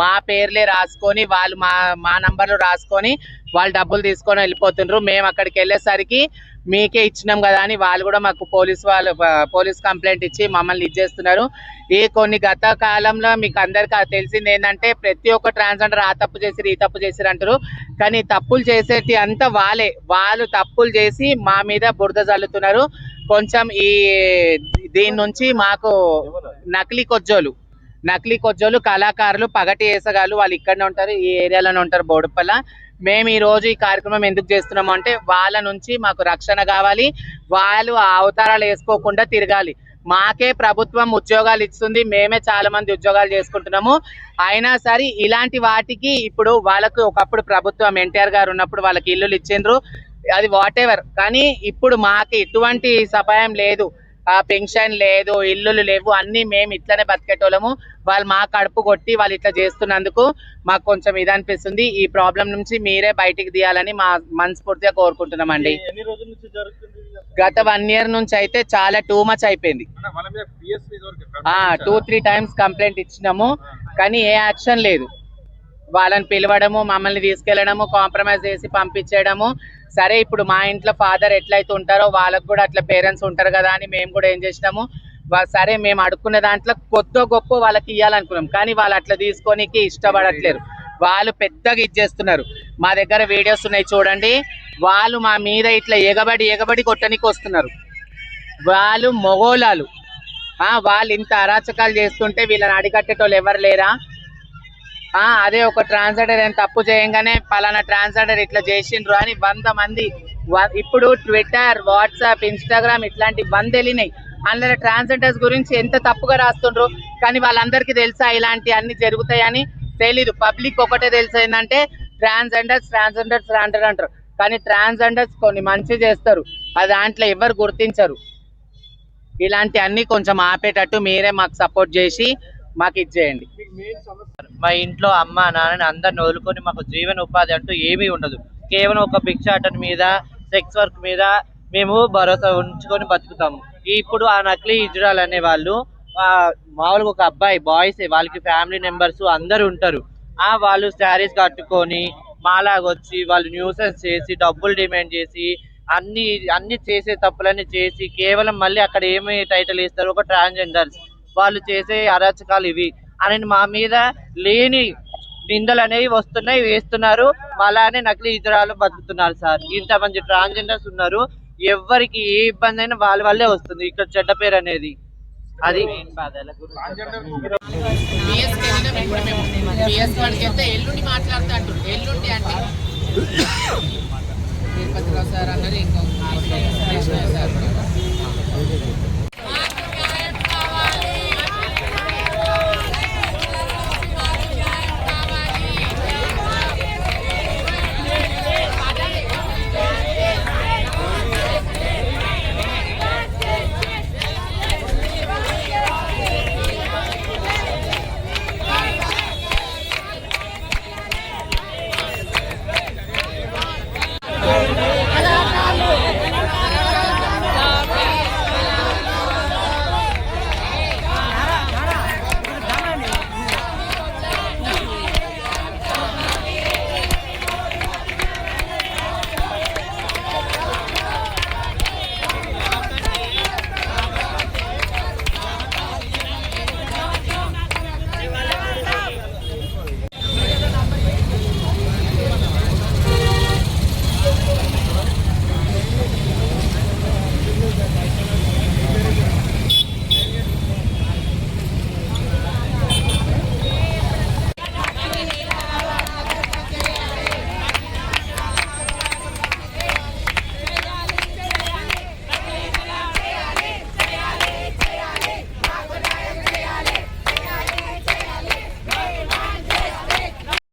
మా పేర్లే రాసుకొని వాళ్ళు మా మా నంబర్లు రాసుకొని వాళ్ళు డబ్బులు తీసుకొని వెళ్ళిపోతుండ్రు. మేము అక్కడికి వెళ్ళేసరికి మీకే ఇచ్చినాం కదా అని వాళ్ళు కూడా మాకు పోలీస్ వాళ్ళు పోలీస్ కంప్లైంట్ ఇచ్చి మమ్మల్ని ఇచ్చేస్తున్నారు ఈ కొన్ని గత కాలంలో మీకు అందరికీ తెలిసింది ఏంటంటే ప్రతి ఒక్క ట్రాన్స్జెండర్ ఆ తప్పు చేసిరు ఈ తప్పు చేసిరు అంటారు. కానీ తప్పులు చేసేటి అంతా వాళ్ళే. వాళ్ళు తప్పులు చేసి మా మీద బురద చల్లుతున్నారు కొంచెం ఈ దీని నుంచి మాకు నకిలీ కొజ్జోలు. నకిలీ కొజ్జోలు కళాకారులు పగటి వేసగాళ్ళు వాళ్ళు ఇక్కడనే ఉంటారు ఈ ఏరియాలోనే ఉంటారు బోడుపల్ల. మేము ఈ రోజు ఈ కార్యక్రమం ఎందుకు చేస్తున్నాము అంటే వాళ్ళ నుంచి మాకు రక్షణ కావాలి వాళ్ళు ఆ అవతారాలు వేసుకోకుండా తిరగాలి. మాకే ప్రభుత్వం ఉద్యోగాలు ఇస్తుంది మేమే చాలా మంది ఉద్యోగాలు చేసుకుంటున్నాము. అయినా సరే ఇలాంటి వాటికి ఇప్పుడు వాళ్ళకు ఒకప్పుడు ప్రభుత్వం ఎన్టీఆర్ గారు ఉన్నప్పుడు వాళ్ళకి ఇల్లులు ఇచ్చిండ్రు అది వాట్ ఎవర్ కానీ ఇప్పుడు మాకు ఎటువంటి సహాయం లేదు. పెన్షన్ లేదు ఇల్లులు లేవు అన్ని మేము ఇట్లనే బతికేటోళ్ళము. వాళ్ళు మా కడుపు కొట్టి వాళ్ళు ఇట్లా చేస్తున్నందుకు మాకు కొంచెం ఇది అనిపిస్తుంది ఈ ప్రాబ్లం నుంచి మీరే బయటికి తీయాలని మా మనస్ఫూర్తిగా కోరుకుంటున్నామండి? గత వన్ ఇయర్ నుంచి అయితే చాలా టూ మచ్ అయిపోయింది. టూ? త్రీ టైమ్స్ కంప్లైంట్ ఇచ్చినాము. కానీ ఏ యాక్షన్ లేదు. వాళ్ళని పిలవడము మమ్మల్ని తీసుకెళ్ళడము కాంప్రమైజ్ చేసి పంపించేయడము. సరే ఇప్పుడు మా ఇంట్లో ఫాదర్ ఎట్లయితే ఉంటారో వాళ్ళకు కూడా అట్లా పేరెంట్స్ ఉంటారు కదా అని మేము కూడా ఏం చేసినాము. సరే మేము అడుక్కునే దాంట్లో కొద్దో గొప్ప వాళ్ళకి ఇవ్వాలనుకున్నాం కానీ వాళ్ళు అట్లా తీసుకోనికి ఇష్టపడట్లేరు. వాళ్ళు పెద్దగా ఇచ్చేస్తున్నారు మా దగ్గర వీడియోస్ ఉన్నాయి చూడండి. వాళ్ళు మా మీద ఇట్లా ఎగబడి ఎగబడి కొట్టనికి వస్తున్నారు. వాళ్ళు మొగోలాలు. ఆ వాళ్ళు ఇంత అరాచకాలు చేస్తుంటే వీళ్ళని అడిగట్టేటోళ్ళు ఎవరు లేరా? ఆ అదే ఒక ట్రాన్స్జెండర్ ఏం తప్పు చేయంగానే పలానా ట్రాన్స్లేటర్ ఇట్లా చేసిండ్రు అని వంద మంది ఇప్పుడు ట్విట్టర్ వాట్సాప్ ఇన్స్టాగ్రామ్ ఇట్లాంటి వంద వెళ్ళినాయి అందులో ట్రాన్స్జెండర్స్ గురించి ఎంత తప్పుగా రాస్తుండ్రు? కానీ వాళ్ళందరికీ తెలుసా ఇలాంటి అన్ని జరుగుతాయని? తెలీదు. పబ్లిక్ ఒకటే తెలుసు ఏంటంటే ట్రాన్స్జెండర్స్ ట్రాన్స్జెండర్స్ అంటారు అంటారు. కానీ ట్రాన్స్జెండర్స్ కొన్ని మంచి చేస్తారు. అది దాంట్లో ఎవరు గుర్తించరు. ఇలాంటి అన్ని కొంచెం ఆపేటట్టు మీరే మాకు సపోర్ట్ చేసి మాకు ఇచ్చేయండి. మా ఇంట్లో అమ్మ నాన్నని అందరిని వదులుకొని మాకు జీవన ఉపాధి అంటూ ఏమీ ఉండదు. కేవలం ఒక భిక్షాటన మీద సెక్స్ వర్క్ మీద మేము భరోసా ఉంచుకొని బతుకుతాము. ఇప్పుడు ఆ నకిలీ ఇజ్రాల్ అనే వాళ్ళు మామూలుగా ఒక అబ్బాయి బాయ్స్ వాళ్ళకి ఫ్యామిలీ మెంబర్స్ అందరు ఉంటారు. ఆ వాళ్ళు శారీస్ కట్టుకొని మాలాగొచ్చి వాళ్ళు న్యూసెన్స్ చేసి డబ్బులు డిమాండ్ చేసి అన్ని అన్ని చేసే తప్పులన్నీ చేసి కేవలం మళ్ళీ అక్కడ ఏమి టైటిల్ ఇస్తారు? ఒక ట్రాన్స్జెండర్స్. వాళ్ళు చేసే అరాచకాలు ఇవి అని మా మీద లేని నిందలు అనేవి వస్తున్నాయి వేస్తున్నారు. అలానే నకిలీ ఇతరాలు బతుకుతున్నారు సార్. ఇంతమంది ట్రాన్స్జెండర్స్ ఉన్నారు. ఎవరికి ఏ ఇబ్బంది అయినా వాళ్ళ వల్లే వస్తుంది. ఇక్కడ చెడ్డ పేరు అనేది. అది. మాట్లాడుతున్నారు ఎల్లుండి ఎల్లుండి అంటే తిరుపతిలో సార్ అన్నది ఇంకో